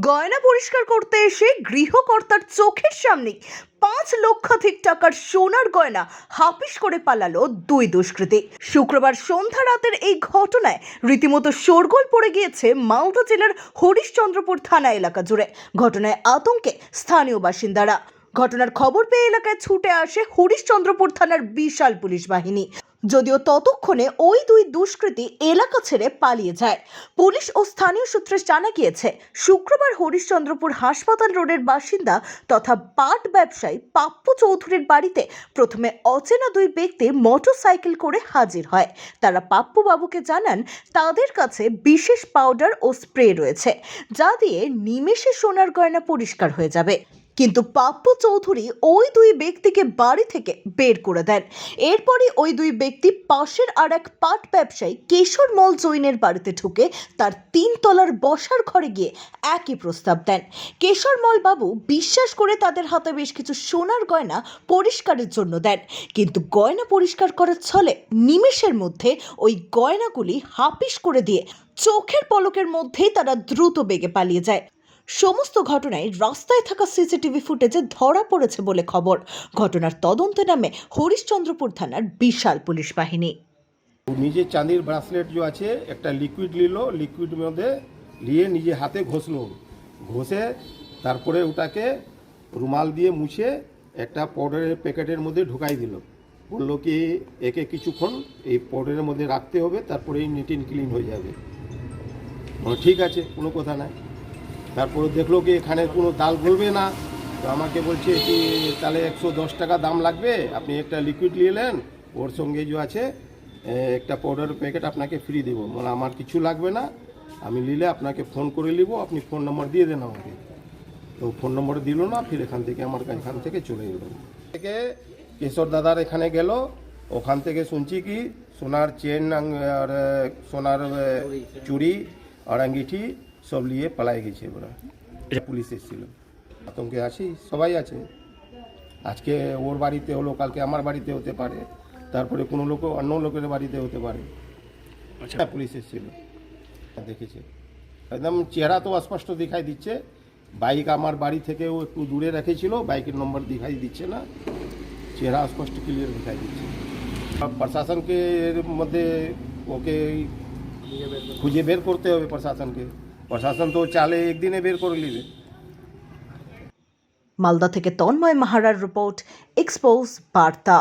গয়না পরিষ্কার করতে এসে গৃহকর্তার চোখের সামনেই পাঁচ লক্ষাধিক টাকার সোনার গয়না হাপিস করে পালালো দুই দুষ্কৃতী। শুক্রবার সন্ধ্যা রাতের এই ঘটনায় রীতিমতো শোরগোল পড়ে গিয়েছে মালদা জেলার হরিশ্চন্দ্রপুর থানা এলাকা জুড়ে। ঘটনায় আতঙ্কে স্থানীয় বাসিন্দারা। ঘটনার খবর পেয়ে এলাকায় ছুটে আসে হরিশ্চন্দ্রপুর থানার বিশাল পুলিশ বাহিনী। যদিও ততক্ষণে ওই দুই দুষ্কৃতী এলাকা ছেড়ে পালিয়ে যায়। পুলিশ ও স্থানীয় সূত্রে জানা গিয়েছে, শুক্রবার হরিশ্চন্দ্রপুর হাসপাতাল রোডের বাসিন্দা তথা পাট ব্যবসায়ী পাপ্পু চৌধুরীর বাড়িতে প্রথমে অচেনা দুই ব্যক্তি মোটরসাইকেল করে হাজির হয়। তারা পাপ্পু বাবুকে জানান, তাদের কাছে বিশেষ পাউডার ও স্প্রে রয়েছে, যা দিয়ে নিমেষে সোনার গয়না পরিষ্কার হয়ে যাবে। কিন্তু পাপ্পু চৌধুরী ওই দুই ব্যক্তিকে বাড়ি থেকে বের করে দেন। এরপরই ওই দুই ব্যক্তি পাশের আর এক পাট ব্যবসায়ী কেশর মল জৈনের বাড়িতে ঢুকে তার তিন তলার বসার ঘরে গিয়ে একই প্রস্তাব দেন। কেশরমল বাবু বিশ্বাস করে তাদের হাতে বেশ কিছু সোনার গয়না পরিষ্কারের জন্য দেন। কিন্তু গয়না পরিষ্কার করার ছলে নিমেষের মধ্যে ওই গয়নাগুলি হাপিস করে দিয়ে চোখের পলকের মধ্যেই তারা দ্রুত বেগে পালিয়ে যায়। সমস্ত ঘটনায় রাস্তায় থাকা সিসিটিভি ফুটেজে ধরা পড়েছে বলে খবর। ঘটনার তদন্তে নামে হরিশ্চন্দ্রপুর থানার বিশাল পুলিশ বাহিনী। নিজে চাঁদির ব্রাসলেট যে আছে, একটা লিকুইড নিল লিকুইড মধ্যে নিয়ে নিজে হাতে ঘষলো। ঘষে তারপরে ওটাকে রুমাল দিয়ে মুছে একটা পাউডারের প্যাকেটের মধ্যে ঢুকাই দিল। বলল কি, একে কিছুক্ষণ এই পাউডারের মধ্যে রাখতে হবে, তারপরে নিট অ্যান্ড ক্লিন হয়ে যাবে। ঠিক আছে, কোনো কথা নাই। তারপরে দেখল কি এখানে কোনো দাল গলবে না। তো আমাকে বলছে কি তাহলে একশো দশ টাকা দাম লাগবে আপনি একটা লিকুইড নিলেন ওর সঙ্গে যে আছে একটা পাউডার প্যাকেট আপনাকে ফ্রি দেবো। মানে আমার কিছু লাগবে না আমি নিলে আপনাকে ফোন করে নিব আপনি ফোন নম্বর দিয়ে দেন আমাকে। তো ফোন নম্বর দিল না ফির এখান থেকে আমার এখান থেকে চলে গেল থেকে কেশর দাদার এখানে গেল ওখান থেকে শুনছি কি সোনার চেন আর সোনার চুড়ি আর আঙ্গিঠি সব নিয়ে পালাই গেছে ওরা। পুলিশ এসেছিল। আতঙ্কে আছি সবাই আছে। আজকে ওর বাড়িতে হলো কালকে আমার বাড়িতে হতে পারে। তারপরে কোনো লোক অন্য লোকের বাড়িতে হতে পারে। আচ্ছা। পুলিশ এসেছিল। দেখেছে। একদম চেহারা তো অস্পষ্ট দেখাই দিচ্ছে। বাইক আমার বাড়ি থেকেও একটু দূরে রেখেছিল বাইকের নম্বর দেখাই দিচ্ছে না। চেহারা স্পষ্ট ক্লিয়ার দেখাই দিচ্ছে। প্রশাসনকে এর মধ্যে ওকে খুঁজে বের করতে হবে প্রশাসনকে। প্রশাসন তো চালে একদিনে বের করে নিবে। মালদা থেকে তন্ময় মাহারার রিপোর্ট এক্সপোজ বার্তা।